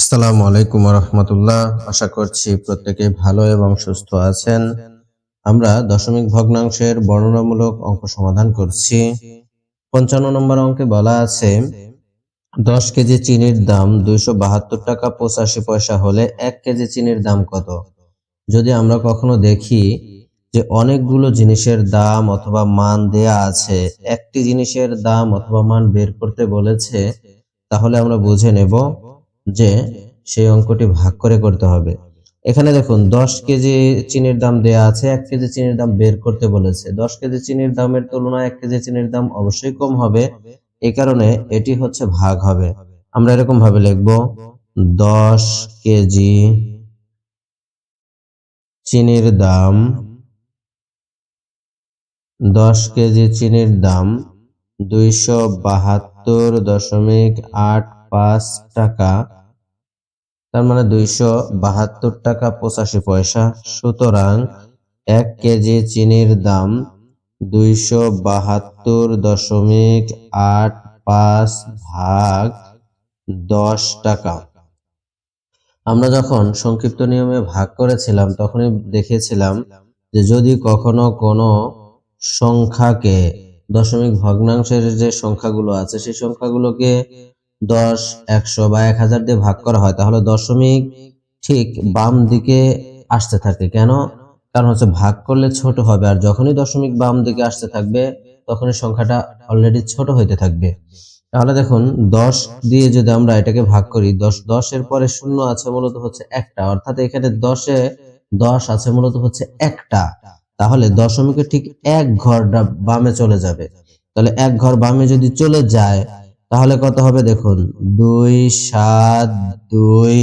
আসসালামু আলাইকুম রহমতুল্লাহ আশা করছি প্রত্যেকে ভালো এবং সুস্থ আছেন। আমরা দশমিক ভগ্নাংশের বর্ণনামূলক অঙ্ক সমাধান করছি। পঞ্চান্ন নম্বর অঙ্কে বলা আছে, দশ কেজি চিনির দাম দুইশো বাহাত্তর টাকা পঁচাশি পয়সা হলে এক কেজি চিনির দাম কত? যদি আমরা কখনো দেখি যে অনেকগুলো জিনিসের দাম অথবা মান দেয়া আছে, একটি জিনিসের দাম অথবা মান বের করতে বলেছে, তাহলে আমরা বুঝে নেব যে সেই অঙ্কটি ভাগ করে করতে হবে। এখানে দেখুন, দশ কেজি চিনির দাম দেয়া আছে, এক কেজি চিনির দাম বের করতে বলেছে। দশ কেজি চিনির দামের তুলনায় এক কেজি চিনির দাম অবশ্যই কম হবে। এই কারণে এটি হচ্ছে ভাগ হবে। আমরা এরকম ভাবে লিখব, দশ কেজি চিনির দাম, দশ কেজি চিনির দাম দুইশো বাহাত্তর দশমিক আট পাঁচ টাকা। তার মানে দুইশো বাহাত্তর টাকা পঁচাশি পয়সা। সুতরাং এক কেজি চিনির দাম দুইশো বাহাত্তর দশমিক আট পাঁচ ভাগ দশ টাকা। আমরা যখন সংক্ষিপ্ত নিয়মে ভাগ করেছিলাম, তখনই দেখেছিলাম যে যদি কখনো কোনো সংখ্যাকে দশমিক ভগ্নাংশের যে সংখ্যাগুলো আছে, সেই সংখ্যাগুলোকে দশ, একশো বা এক হাজার দিয়ে ভাগ করা হয়, তাহলে দশমিক ঠিক বাম দিকে আসতে থাকে। কেন? কারণ হচ্ছে ভাগ করলে ছোট হবে, আর যখনই দশমিক বাম দিকে আসতে থাকবে, তখনই সংখ্যাটা অলরেডি ছোট হইতে থাকবে। তাহলে দেখুন, দশ দিয়ে যদি আমরা এটাকে ভাগ করি, দশ, দশের পরে শূন্য আছে মূলত হচ্ছে একটা, অর্থাৎ এখানে দশে দশ আছে মূলত হচ্ছে একটা। তাহলে দশমিকের ঠিক এক ঘর বামে চলে যাবে। তাহলে এক ঘর বামে যদি চলে যায় তাহলে কত হবে দেখুন? দুই, সাত, দুই।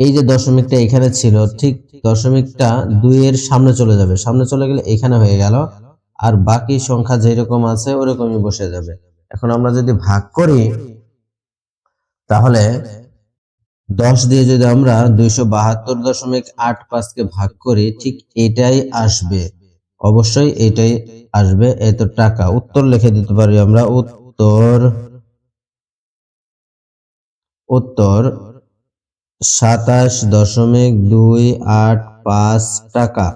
এই যে দশমিকটা এখানে ছিল, ঠিক দশমিকটা দুই এর সামনে চলে যাবে। সামনে চলে গেলে এখানে হয়ে গেল। আর বাকি সংখ্যা যেরকম আছে, ওরকমই বসে যাবে। এখন আমরা যদি ভাগ করি, তাহলে দশ দিয়ে যদি আমরা দুইশো বাহাত্তর দশমিক আট পাঁচকে ভাগ করি, ঠিক এটাই আসবে। অবশ্যই এটাই আসবে। এত টাকা। উত্তর লিখে দিতে পারি আমরা। উত্তর। উত্তর, সাতাশ দশমিক দুই আট পাঁচ টাকা।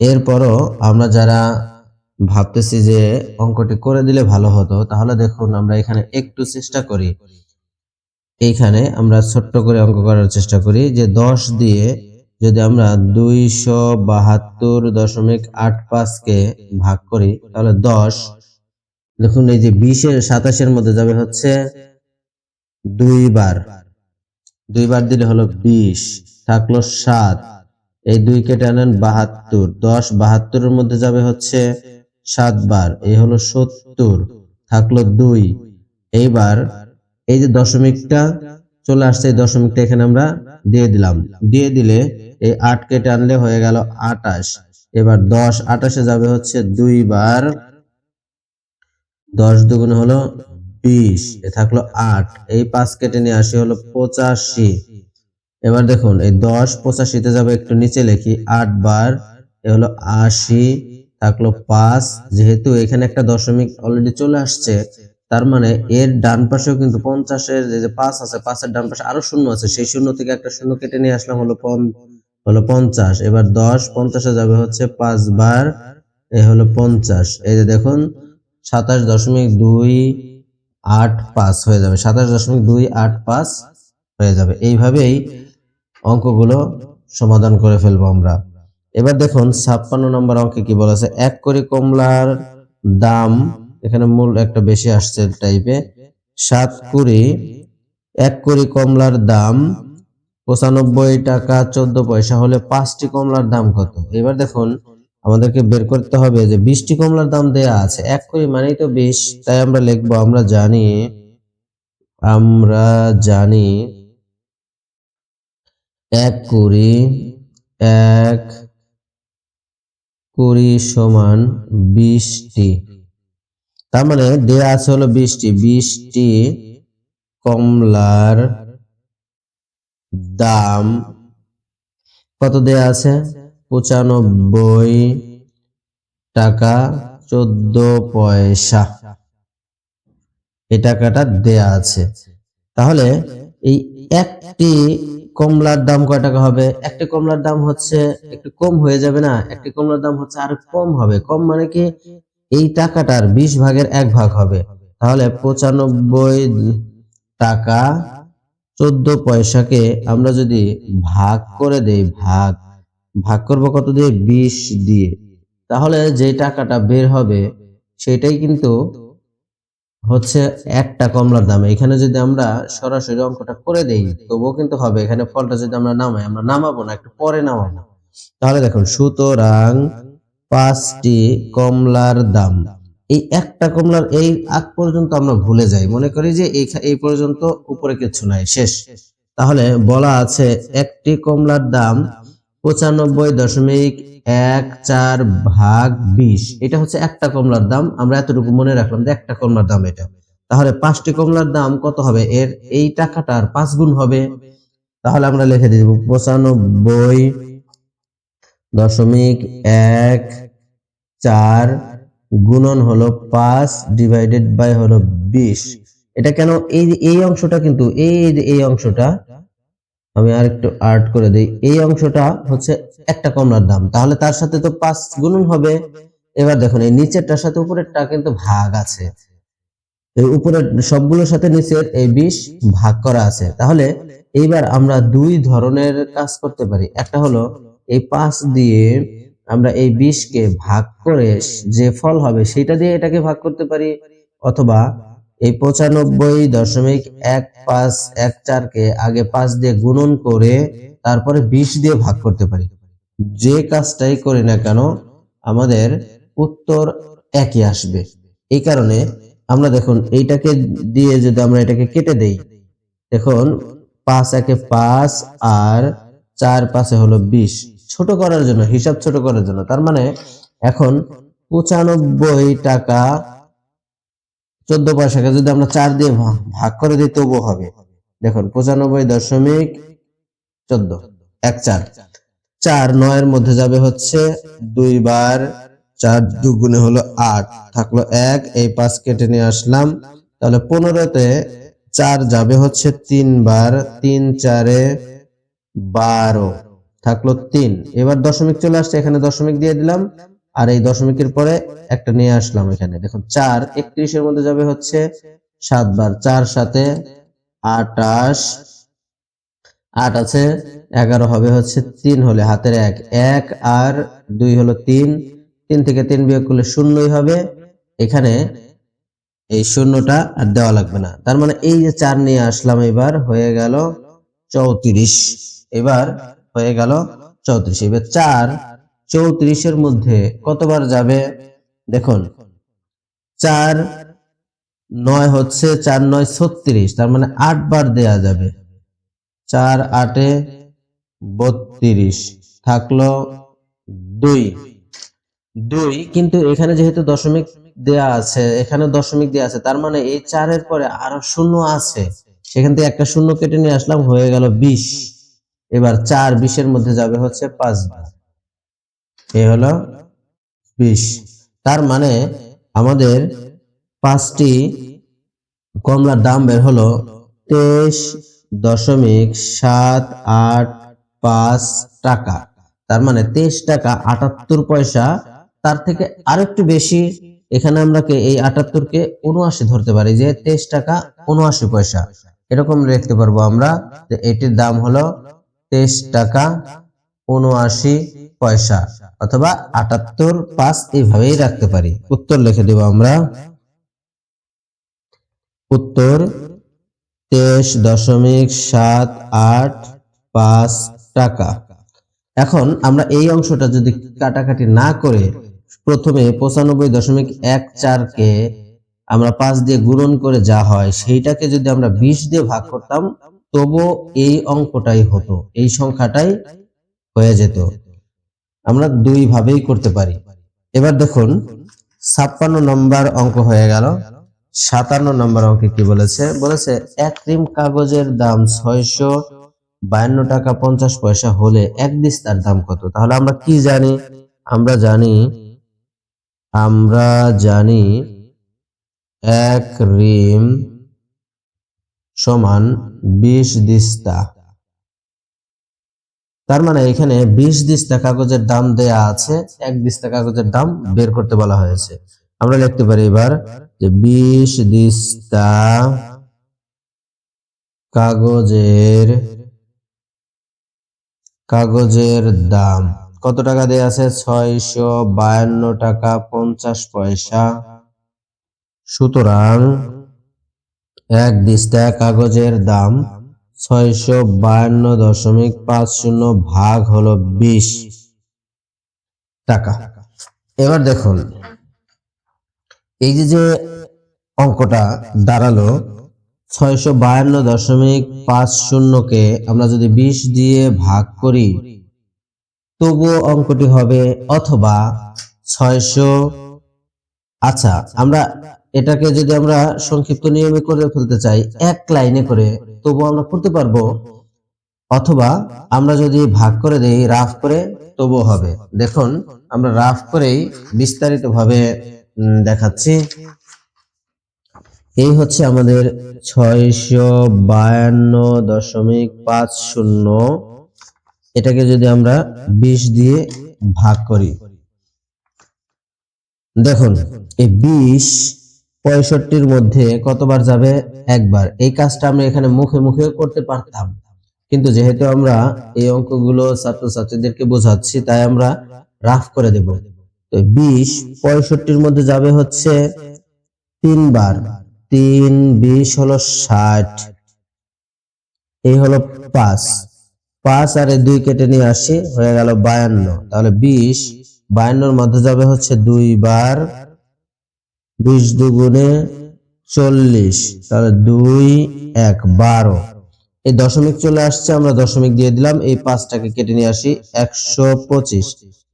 এরপরও আমরা যারা ভাবতেছি যে অঙ্কটি করে দিলে ভালো হতো, তাহলে দেখুন আমরা এখানে একটু চেষ্টা করি। এইখানে আমরা ছোট্ট করে অঙ্ক করার চেষ্টা করি যে দশ দিয়ে যদি আমরা দুইশো বাহাত্তর দশমিক আট পাঁচকে ভাগ করি, তাহলে দশ দেখুন, এই যে বিশের সাতাশের মধ্যে যাবে হচ্ছে দুইবার। দুইবার দিলে হলো বিশ, থাকল সাত। এই দুই কেটে আনেন বাহাত্তর। দশ, বাহাত্তরের মধ্যে যাবে হচ্ছে সাতবার। এই হলো সত্তর, থাকল দুই। এইবার এই যে দশমিকটা চলে আসছে, এই দশমিকটা এখানে আমরা দিয়ে দিলাম। দিয়ে দিলে এই আট কেটে আনলে হয়ে গেল আটাশ। এবার দশ, আটাশে যাবে হচ্ছে দুইবার। দশ দুগুণে হলো বিশ। এ থাকল আট। এই পাঁচ কেটে নিয়ে আসি হলো পঁচাশি। এবার দেখুন, এই দশ পঁচাশিতে যাবে, একটু নিচে লিখি। আট বার, এ হলো আশি, থাকল পাঁচ। যেহেতু এখানে একটা দশমিক অলরেডি চলে আসছে, তার মানে এর ডান পাশেও কিন্তু পঞ্চাশের যে পাঁচ আছে, পাঁচের ডান পাশে আরও শূন্য আছে, সেই শূন্য থেকে একটা শূন্য কেটে নিয়ে আসলাম হলো হলো পঞ্চাশ। এবার দশ পঞ্চাশে যাবে হচ্ছে পাঁচ বার, এ হলো পঞ্চাশ। এই যে দেখুন সাতাশ দশমিক দুই আট পাঁচ হয়ে যাবে, সাতাশ দশমিক দুই আট পাঁচ হয়ে যাবে। এইভাবেই অঙ্কগুলো সমাধান করে ফেলব আমরা। এবার দেখুন, ছাপ্পান্ন নম্বর অঙ্কে কি বলেছে? এক কোটি কমলার দাম, এখানে মূল একটা বেশি আসছে টাইপে সাত কুড়ি, এক কুড়ি কমলার দাম, পঁচানব্বই টাকা চোদ্দ পয়সা হলে পাঁচটি কমলার দাম কত? এবার দেখুন আমাদেরকে বের করতে হবে যে বিশটি কমলার দাম দেয়া আছে। এক কুড়ি মানেই তো বিশ, তাই আমরা লিখব, আমরা জানি আমরা জানি এক কুড়ি এক কুড়ি সমান বিশটি তার মানে দেয়া আছে হলো বিশটি বিশটি কমলার দাম কত দেয়া আছে? পঁচানব্বই টাকা চোদ্দ পয়সা। এই টাকাটা দেয়া আছে। তাহলে এই একটি কমলার দাম কয় টাকা হবে? একটি কমলার দাম হচ্ছে একটু কম হয়ে যাবে না? একটি কমলার দাম হচ্ছে আর কম হবে। কম মানে কি? এই টাকাটার বিশ ভাগের এক ভাগ হবে। তাহলে পঁচানব্বই টাকা চোদ্দ পয়সাকে আমরা যদি ভাগ করে দেই, ভাগ ভাগ করব কত দিয়ে? বিশ দিয়ে। তাহলে যে টাকাটা বের হবে, সেটাই কিন্তু হচ্ছে একটা কমলার দাম। এখানে যদি আমরা সরাসরি অঙ্কটা করে দেই, তবুও কিন্তু হবে। এখানে ফলটা যদি আমরা নামাই, আমরা নামাবো না, একটু পরে নামাবো। তাহলে দেখুন, সুতরাং পাঁচটি কমলার দাম। এই একটা কমলার এই আগ পর্যন্ত আমরা ভুলে যাই। মনে করি যে এই পর্যন্ত উপরে কিছু নাই, শেষ। তাহলে বলা আছে একটি কমলার দাম পঁচানব্বই দশমিক এক চার ভাগ বিশ। এটা হচ্ছে একটা কমলার দাম। আমরা এতটুকু মনে রাখলাম যে একটা কমলার দাম এটা। তাহলে পাঁচটি কমলার দাম কত হবে? এর এই টাকাটার পাঁচ গুণ হবে। তাহলে আমরা লিখে দিব পঁচানব্বই দশমিক এক চার গুণন হলো পাঁচ ডিভাইডেড বাই হলো বিশ। এটা কেন এই এই অংশটা কিন্তু এই এই অংশটা আমি আর একটু আর্ট করে দিই। এই অংশটা হচ্ছে একটা কমলার দাম। তাহলে তার সাথে তো পাঁচ গুণন হবে। এবার দেখুন, এই নিচেরটার সাথে উপরেরটা কিন্তু ভাগ আছে। এই উপরের সবগুলোর সাথে নিচের এই বিশ ভাগ করা আছে। তাহলে এইবার আমরা দুই ধরনের কাজ করতে পারি। একটা হলো, এই পাঁচ দিয়ে আমরা এই বিশকে ভাগ করে যে ফল হবে, সেটা দিয়ে এটাকে ভাগ করতে পারি। অথবা এই পঁচানব্বই দশমিক এক পাঁচ এক চারকে আগে পাঁচ দিয়ে গুণন করে তারপরে বিশ দিয়ে ভাগ করতে পারি। যে কাজটাই করি না কেন, আমাদের উত্তর একই আসবে। এই কারণে আমরা দেখুন, এইটাকে দিয়ে যদি আমরা এটাকে কেটে দেই, দেখুন, পাঁচ একে পাঁচ আর চার পাঁচে হলো বিশ। ছোট করার জন্য, হিসাব ছোট করার জন্য, তার মানে এখন পঁচানব্বই টাকা চোদ্দ পয়সাকে যদি আমরা চার দিয়ে ভাগ করে দিই, তবুও হবে। দেখুন, পঁচানব্বই দশমিক চোদ্দ, এক চার। চার নয়ের মধ্যে যাবে হচ্ছে দুই বার চার দুগুণে হলো আট, থাকল এক। এই পাঁচ কেটে নিয়ে আসলাম। তাহলে পনেরোতে চার যাবে হচ্ছে তিন বার, তিন চারে বারো, থাকল তিন। এবার দশমিক চলে আসছে, এখানে দশমিক দিয়ে দিলাম। আর এই দশমিকের পরে একটা নিয়ে আসলাম এখানে। দেখুন, চার একত্রিশের মধ্যে যাবে হচ্ছে সাত বার চার সাথে আটাশ, আট আছে, এগারো হবে হচ্ছে তিন হলে হাতের এক। এক আর দুই হলো তিন। তিন থেকে তিন বিয়োগ করলে শূন্যই হবে। এখানে এই শূন্যটা আর দেওয়া লাগবে না। তার মানে এই যে চার নিয়ে আসলাম এবার হয়ে গেল চৌত্রিশ। এবার হয়ে গেল চৌত্রিশ। এবার চার চৌত্রিশের মধ্যে কতবার যাবে? দেখুন। চার নয় হচ্ছে চার নয় ছত্রিশ, তার মানে আট বার দেয়া যাবে। চার আটে বত্রিশ থাকল দুই। দুই কিন্তু এখানে যেহেতু দশমিক দেয়া আছে এখানে দশমিক দেয়া আছে, তার মানে এই চারের পরে আরও শূন্য আছে। সেখান থেকে একটা শূন্য কেটে নিয়ে আসলাম, হয়ে গেল বিশ। এবার চার বিশের মধ্যে যাবে হচ্ছে পাঁচ বার। এ হলো বিশ। তার মানে আমাদের পাঁচটি কমলার দাম বের হলো তেইশ দশমিক সাত আট পাঁচ টাকা। তার মানে তেইশ টাকা আটাত্তর পয়সা। তার থেকে আরেকটু বেশি এখানে আমরা কে এই আটাত্তরকে উনআশি ধরতে পারি, যে তেইশ টাকা উনআশি পয়সা। এরকম লিখতে পারব আমরা যে এটির দাম হলো তেইশ টাকা উনআশি পয়সা। অথবা আটাত্তর পাঁচ এইভাবেই রাখতে পারি। উত্তর লিখে দেব আমরা। উত্তর তেইশ দশমিক সাত আট পাঁচ টাকা। এখন আমরা এই অংশটা যদি কাটাকাটি না করে প্রথমে পঁচানব্বই দশমিক এক চারকে আমরা পাঁচ দিয়ে গুণন করে যা হয় সেইটাকে যদি আমরা বিশ দিয়ে ভাগ করতাম তবু এই অঙ্কটাই হতো, এই সংখ্যাটাই হয়ে যেত। আমরা দুই ভাবেই করতে পারি। এবার দেখুন, ছাপ্পান্ন নম্বর অঙ্ক হয়ে গেল। সাতান্ন নম্বর অঙ্কে কি বলেছে? বলেছে, এক রিম কাগজের দাম ছয়শো, বায়ান্ন টাকা পঞ্চাশ পয়সা হলে এক দিস্তার দাম কত? তাহলে আমরা কি জানি? আমরা জানি আমরা জানি এক রিম সমান বিশ দিস্তা তার মানে এখানে বিশ দিস্তা কাগজের দাম দেয়া আছে, এক দিস্তা কাগজের দাম বের করতে বলা হয়েছে। আমরা লিখতে পারি এবার যে বিশ দিস্তা কাগজের কাগজের দাম। কত টাকা দেয়া আছে? ছয়শো বায়ান্ন টাকা পঞ্চাশ পয়সা। সুতরাং এক দিস্তা কাগজের দাম ছয়শো বায়ান্ন দশমিক পাঁচ শূন্য ভাগ হলো বিশ টাকা। এবার দেখুন, এই যে যে অঙ্কটা দাঁড়াল, ছয়শো বায়ান্ন দশমিক পাঁচ শূন্যকে আমরা যদি বিশ দিয়ে ভাগ করি, তবুও অঙ্কটি হবে অথবা ছয়শো আচ্ছা আমরা এটাকে যদি আমরা সংক্ষিপ্ত নিয়মে করে ফেলতে চাই, এক লাইনে করে, তবু আমরা করতে পারব, অথবা আমরা যদি ভাগ করে দেই, রাফ করে তবু হবে। দেখুন, আমরা রাফ করেই বিস্তারিত ভাবে দেখাচ্ছি। এই হচ্ছে আমাদের ছয়শো বায়ান্ন দশমিক পাঁচ শূন্য। এটাকে যদি আমরা বিশ দিয়ে ভাগ করি দেখুন, এই বিশ পঁয়ষট্টির মধ্যে কতবার যাবে? একবার। এই কাজটা আমরা এখানে মুখে মুখে করতে পারতাম। কিন্তু যেহেতু আমরা এই অঙ্কগুলো ছাত্রছাত্রীদেরকে বোঝাচ্ছি, তাই আমরা রাফ করে দেব। তো বিশ পঁয়ষট্টির মধ্যে যাবে হচ্ছে তিনবার। তিন, বিশ হলো ষাট। এই হলো পাঁচ। পাঁচ আর দুই কেটে নিয়ে আসি, হয়ে গেল বায়ান্ন। তাহলে বিশ বায়ান্নর মধ্যে যাবে হচ্ছে দুই বার বিশ দুগুণে চল্লিশ। তাহলে দুই এক বারো। এই দশমিক চলে আসছে, আমরা দশমিক দিয়ে দিলাম। এই পাঁচটাকে কেটে নিয়ে আসি একশো পঁচিশ।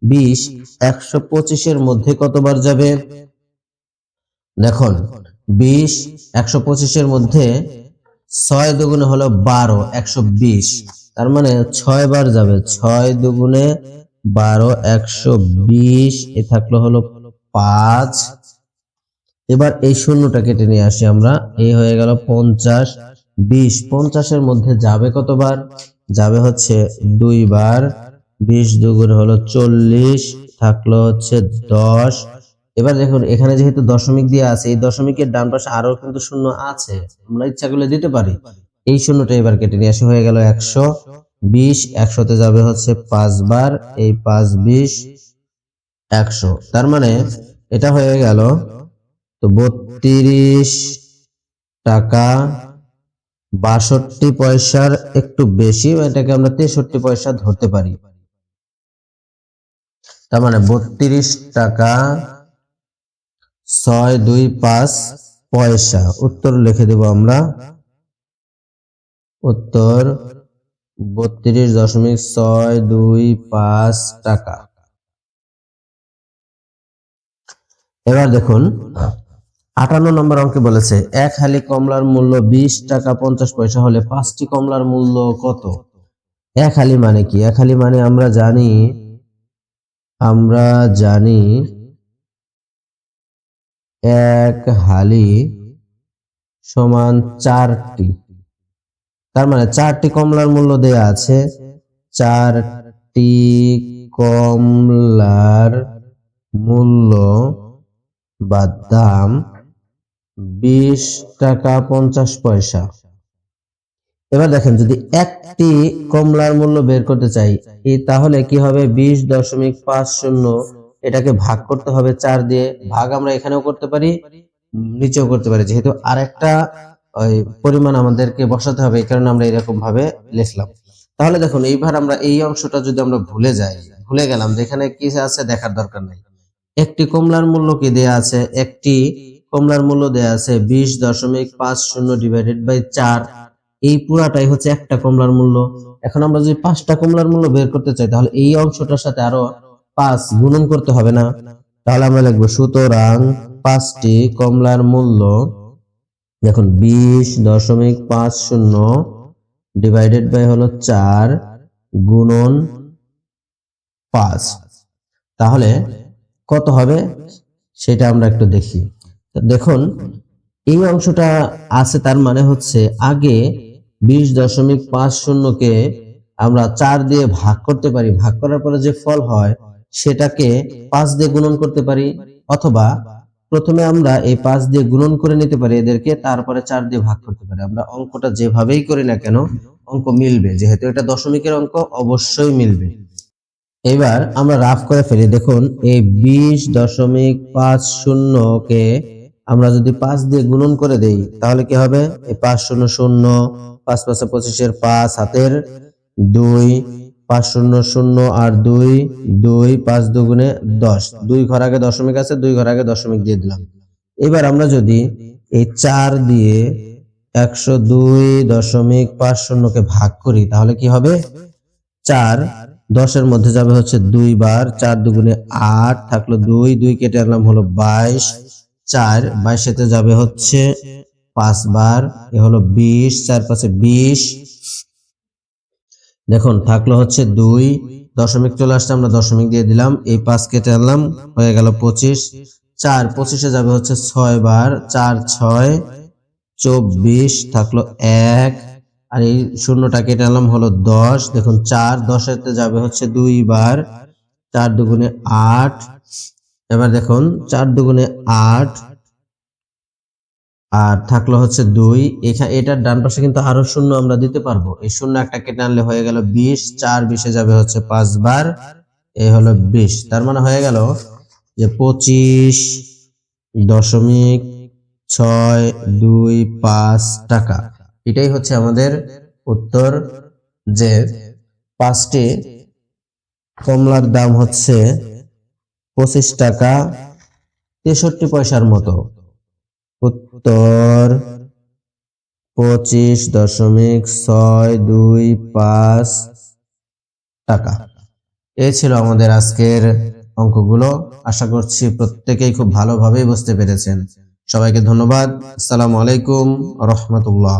বিশ, একশো পঁচিশের মধ্যে কতবার যাবে? দেখুন, বিশ, একশো পঁচিশের মধ্যে ছয় দুগুণে হলো বারো, একশো বিশ। তার মানে ছয় বার যাবে, ছয় দুগুণে বারো, একশো বিশ, এ থাকল হলো পাঁচ। এবার এই শূন্যটা কেটে নিয়ে আসি আমরা। এই হয়ে গেল পঞ্চাশ, বিশ। পঞ্চাশের মধ্যে যাবে কতবার? যাবে হচ্ছে দুইবার। বিশ দুগুণ হলো চল্লিশ, থাকল হচ্ছে দশ। এবার দেখুন, এখানে যেহেতু দশমিক দিয়ে আছে, এই দশমিকের ডান পাশে আরও কিন্তু শূন্য আছে। আমরা ইচ্ছা করলে দিতে পারি। এই শূন্যটা এবার কেটে নিয়ে আসি, হয়ে গেল একশো। বিশ একশোতে যাবে হচ্ছে পাঁচবার, এই পাঁচ বিশ একশো। তার মানে এটা হয়ে গেল তো বত্রিশ টাকা বাষট্টি পয়সার একটু বেশি এটাকে আমরা তেষট্টি পয়সা ধরতে পারি। তার মানে বত্রিশ টাকা ছয় দুই পাঁচ পয়সা। উত্তর লিখে দেব আমরা। উত্তর বত্রিশ দশমিক ছয় দুই পাঁচ টাকা। এবার দেখুন, আটান্ন নম্বর অঙ্কে বলেছে, এক হালি কমলার মূল্য বিশ টাকা পঞ্চাশ পয়সা হলে পাঁচটি কমলার মূল্য কত? এক হালি মানে কি? এক হালি মানে আমরা জানি আমরা জানি এক হালি সমান চারটি। তার মানে চারটি কমলার মূল্য দেয়া আছে। চারটি কমলার মূল্য বা দাম বিশ টাকা পঞ্চাশ পয়সা। এবার দেখেন, যদি একটি কমলার মূল্য বের করতে চাই তাহলে কি হবে? বিশ দশমিক পাঁচ শূন্য। এটাকে ভাগ করতে হবে চার দিয়ে। ভাগ আমরা এখানেও করতে পারি, নিচেও করতে পারি। যেহেতু আরেকটা পরিমাণ আমাদেরকে বসাতে হবে, এই কারণে আমরা এরকম ভাবে লিখলাম। তাহলে দেখুন, এইবার আমরা এই অংশটা যদি আমরা ভুলে যাই, ভুলে গেলাম যেখানে কি আছে দেখার দরকার নেই। একটি কমলার মূল্য কি দেয়া আছে? একটি কমলার মূল্য দেয়া আছে বিশ দশমিক পাঁচ শূন্য ডিভাইডেড বাই চার। এই পুরাটাই হচ্ছে একটা কমলার মূল্য। এখন আমরা যদি পাঁচটা কমলার মূল্য বের করতে চাই, তাহলে এই অংশটার সাথে আরও পাঁচ গুণন করতে হবে না? তাহলে আমরা লিখব, সুতরাং পাঁচটি কমলার মূল্য দেখুন, বিশ দশমিক পাঁচ শূন্য ডিভাইডেড বাই হলো চার গুণন পাঁচ। তাহলে কত হবে? সেটা আমরা একটু দেখি। দেখুন, এই অংশটা আছে, তার মানে হচ্ছে আগে বিশ দশমিক পাঁচ শূন্যকে আমরা চার দিয়ে ভাগ করতে পারি। ভাগ করার পরে যে ফল হয়, সেটাকে পাঁচ দিয়ে গুণন করতে পারি, অথবা প্রথমে আমরা এই পাঁচ দিয়ে গুণন করে নিতে পারি এদেরকে, তারপরে চার দিয়ে ভাগ করতে পারি। আমরা অঙ্কটা যেভাবেই করি না কেন, অঙ্ক মিলবে। যেহেতু এটা দশমিকের অঙ্ক, অবশ্যই মিলবে। এবার আমরা রাফ করে ফেলি। দেখুন, এই বিশ দশমিক পাঁচ শূন্যকে আমরা যদি পাঁচ দিয়ে গুণন করে দেই, তাহলে কি হবে? এই পাঁচ শূন্য শূন্য, পাঁচ পাঁচে পঁচিশের পাঁচ হাতের দুই পাঁচ শূন্য শূন্য আর দুই দুই, পাঁচ দুগুণে দশ। দুই ঘর আগে দশমিক আছে, দুই ঘর আগে দশমিক দিয়ে দিলাম। এবার আমরা যদি এই চার দিয়ে একশো দুই দশমিক পাঁচ শূন্যকে ভাগ করি, তাহলে কি হবে? চার দশের মধ্যে যাবে হচ্ছে দুই বার, চার দুগুণে আট থাকল দুই দুই কেটে আনলাম হলো বাইশ। চার বাইশেতে যাবে হচ্ছে পাঁচ বার, এ হলো বিশ, চার পাঁচে বিশ। দেখুন, থাকল হচ্ছে দুই দশমিক চলে আসছে, আমরা দশমিক দিয়ে দিলাম, এই পাঁচ কেটে আনলাম, হয়ে গেল পঁচিশ। চার, পঁচিশে যাবে হচ্ছে ছয় বার, চার, ছয়, চব্বিশ, থাকল এক। আর এই শূন্যটা কেটে আনলাম হলো দশ। দেখুন, চার দশেতে যাবে হচ্ছে দুই বার, চার দুগুণে আট। এবার দেখুন, চার দুগুণে আট আর থাকল হচ্ছে দুই। এখানে এটার ডান পাশে কিন্তু আরও শূন্য আমরা দিতে পারব। এই শূন্য একটা কেটে আনলে হয়ে গেল বিশ, চার বিশে যাবে হচ্ছে পাঁচ বার এই হলো বিশ। তার মানে হয়ে গেল যে পঁচিশ দশমিক ছয় দুই পাঁচ টাকা। এটাই হচ্ছে আমাদের উত্তর যে পাঁচটি কমলার দাম হচ্ছে পঁচিশ টাকা তেষট্টি পয়সার মতো। উত্তর পঁচিশ দশমিক ছয় দুই পাঁচ টাকা। এই ছিল আমাদের আজকের অঙ্কগুলো। আশা করছি প্রত্যেকেই খুব ভালোভাবেই বুঝতে পেরেছেন। সবাইকে ধন্যবাদ। আসসালামু আলাইকুম রহমতুল্লাহ।